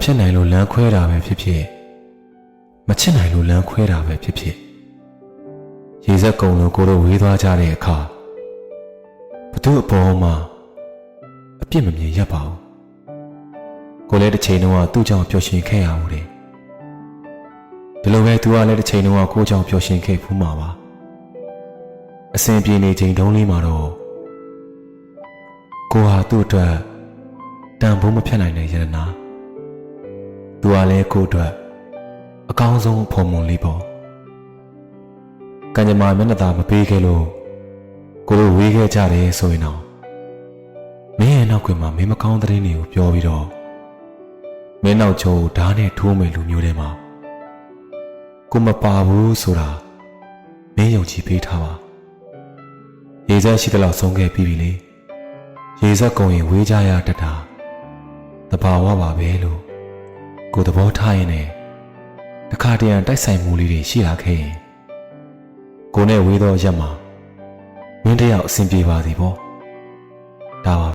ဖြစ်နိုင်လို့လမ်းခွဲတာပဲဖြစ်ဖြစ်မချစ်နိုင်လို့လမ်းခွဲတာပဲဖြစ်ဖြစ်ရေစက်ကုံလို့ကိုတို့ဝေးသွားကြတဲ့အခါဘသူအပေါ်မှာအပြစ်မမြင်ရပါဘူးကိုလည်းတစ်ချိန်လုံးကသူ့ကြောင့်ပျော်ရွှင်ခဲ့ရဦးတယ်ဒီလိုပဲသူကလည်းတစ်ချိန်လုံးကကိုကြောင့်ပျော်ရွှင်ခဲ့ဖူးမှာပါအစဉ်ပြေနေချိန်တုန်းလေးမှာတော့ကိုဟာသူ့အတွက်တန်ဖိုးမဖြတ်နိုင်တဲ့ယရနာ သူကလည်းကိုအတွက်အကောင်းဆုံးအဖို့မွန်လေးပေါ့ကံကြမ္မာမျက်နှာသာမပေးခဲ့လို့ကိုတို့ဝေးခဲ့ကြတယ်ဆိုရင်တော့မင်းရဲ့နောက်ကွယ်မှာမင်းမကောင်းတဲ့သတင်းတွေကိုပြောပြီးတော့မင်းနောက်ကျောကိုဓာတ်နဲ့ထိုးမယ်လူမျိုးတွေမှာကိုမပါဘူးဆိုတာမင်းယုံကြည်ပေးထားပါရေစက်ရှိသလောက်ဆုံးခဲ့ပြီးပြီလေရေစက်ကုံရင်ဝေးကြရတတ်တာတဘာဝပါပဲလို့ ကိုသဘောထားရင်လည်းတစ်ခါတရံတိုက်ဆိုင်မှုလေးတွေရှိလာခဲ့ရင်ကိုနဲ့ဝေးသောရက်မှာမင်းတယောက်အဆင်ပြေပါသည်ပေါ့ဒါပါ